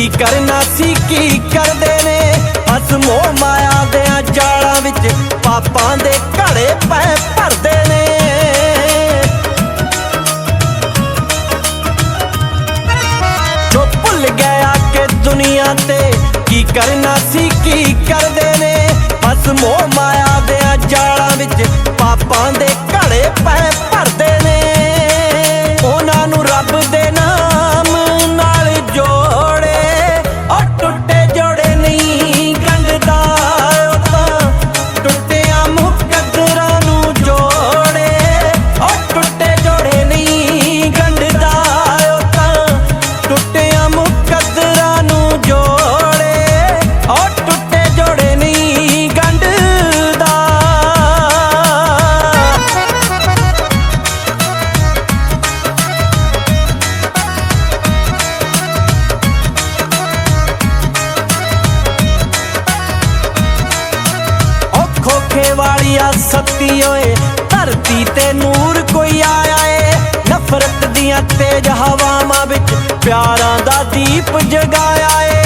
ਕੀ ਕਰਨਾ ਸੀ, ਕੀ ਕਰਦੇ ਨੇ? ਬਸ ਮੋਹ ਮਾਇਆ ਦੇ ਜਾਲਾਂ ਵਿੱਚ ਪਾਪਾਂ ਦੇ ਘੜੇ ਪੈ ਭਰਦੇ ਨੇ। ਜੋ ਭੁੱਲ ਗਿਆ ਕਿ ਦੁਨੀਆ ਤੇ, ਕੀ ਕਰਨਾ ਸੀ, ਕੀ ਕਰਦੇ ਨੇ? ਬਸ ਮੋਹ ਮਾਇਆ ਦੇ ਜਾਲਾਂ ਵਿੱਚ ਪਾਪਾਂ ਦੇ ਘੜੇ ਪੈ ਭਰਦੇ ਓ ਵਾਲੀਆ ਸੱਤੀ ਓਏ। ਧਰਤੀ ਤੇ ਨੂਰ ਕੋਈ ਆਇਆ ਏ। ਨਫ਼ਰਤ ਦੀਆਂ ਤੇਜ ਹਵਾਵਾਂ ਵਿੱਚ ਪਿਆਰਾਂ ਦਾ ਦੀਪ ਜਗਾਇਆ ਏ।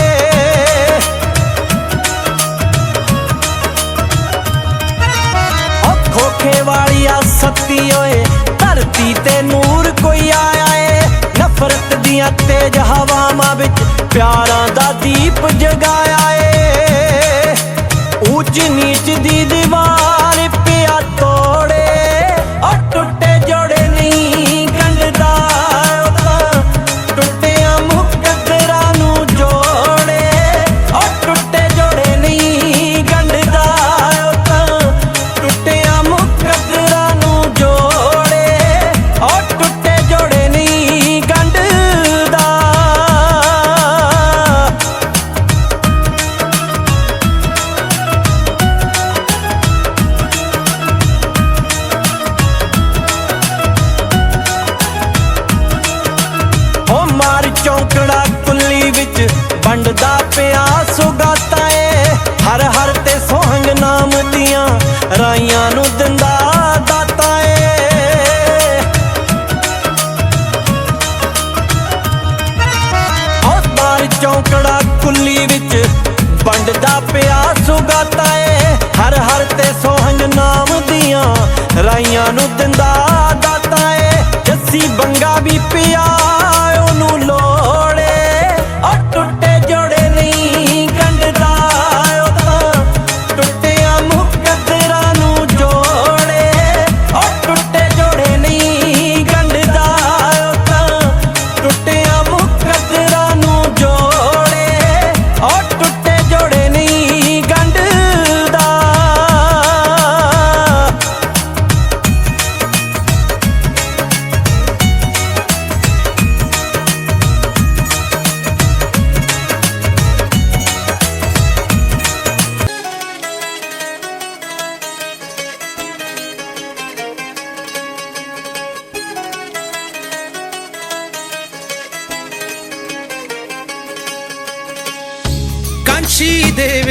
ਪਿਆ ਸੁਗਾਤਾ ਏ। ਹਰ ਹਰ ਤੇ ਸੋਹੰਗ ਨਾਮ ਦੀਆਂ ਰਾਈਆਂ ਨੂੰ ਦਿੰਦਾ ਦਾਤਾ ਏ। ਜੱਸੀ ਬੰਗਾ ਵੀ ਪਿਆ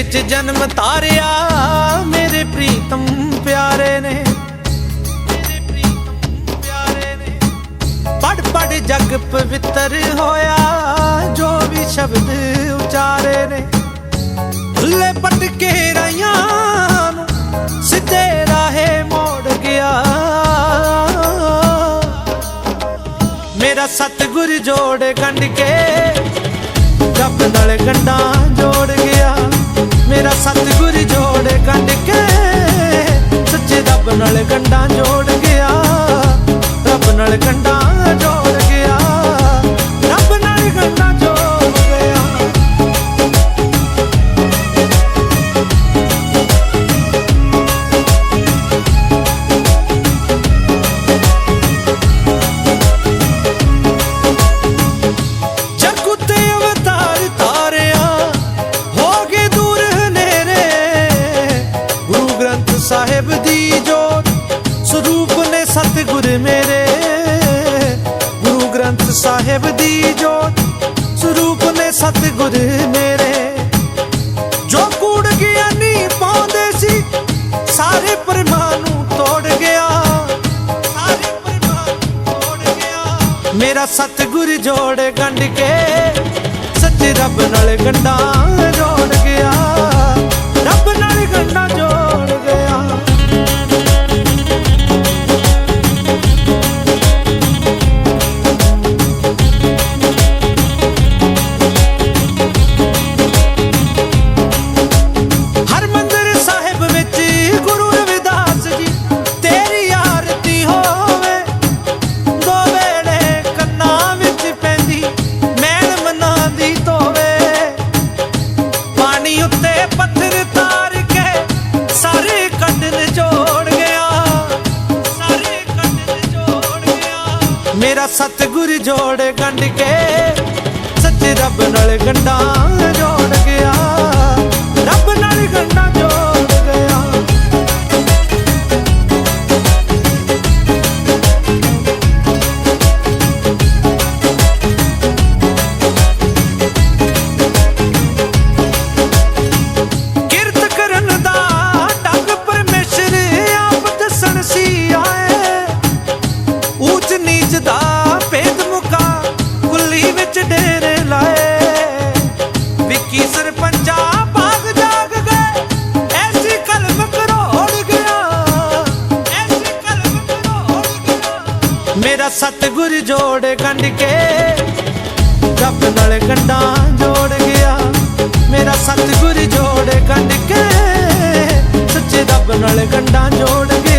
ਵਿੱਚ ਜਨਮ ਤਾਰਿਆ। ਮੇਰੇ ਪ੍ਰੀਤਮ ਪਿਆਰੇ ਨੇ। ਮੇਰੇ ਪ੍ਰੀਤਮ ਪਿਆਰੇ ਨੇ। ਪੜ ਪੜ ਜਗ ਪਵਿੱਤਰ ਹੋਇਆ। ਜੋ ਵੀ ਸ਼ਬਦ ਉਚਾਰੇ ਨੇ। ਭੁੱਲੇ ਪਟਕੇ ਰਾਈਆਂ ਨੂੰ ਸਿੱਧੇ ਰਾਹੇ ਮੋੜ ਗਿਆ। ਮੇਰਾ ਸਤਿਗੁਰ ਜੋੜ ਗੰਢ ਕੇ। ਰੱਬ ਨਾਲ ਗੰਢਾਂ ਜੋੜ ਸਤਿਗੁਰ ਜੋੜ ਗੰਢ ਕੇ ਸੱਚੇ ਰੱਬ ਨਾਲ ਗੰਢਾਂ ਜੋੜ ਖੁਦ ਜੋ ਕੂੜ ਗਿਆ ਪਾਉਂਦੇ ਸੀ, ਸਾਰੇ ਪਰਮਾ ਨੂੰ ਤੋੜ ਗਿਆ। ਸਾਰੇ ਪਰਮਾ ਤੋੜ ਗਿਆ। ਮੇਰਾ ਸਤਗੁਰ ਜੋੜ ਗੰਡ ਕੇ, ਸੱਚ ਰੱਬ ਨਾਲ ਗੰਢਾਂ ਸਤਗੁਰ ਜੋੜ ਗੰਢ ਕੇ ਸੱਚ ਰੱਬ ਨਾਲ ਗੰਢਾਂ ਜੋੜ ਗਿਆ। ਰੱਬ ਨਾਲ ਗੰਢਾਂ ਜੋੜ ਮੇਰਾ ਸਤਗੁਰ ਜੋੜ ਗੰਢ ਕੇ, ਜਪ ਨਾਲ ਕੰਡਾ ਜੋੜ ਗਿਆ। ਮੇਰਾ ਸਤਗੁਰ ਜੋੜ ਕੰਡ ਕੇ, ਸੱਚੇ ਰੱਬ ਨਾਲ ਕੰਡਾ ਜੋੜ ਗਿਆ।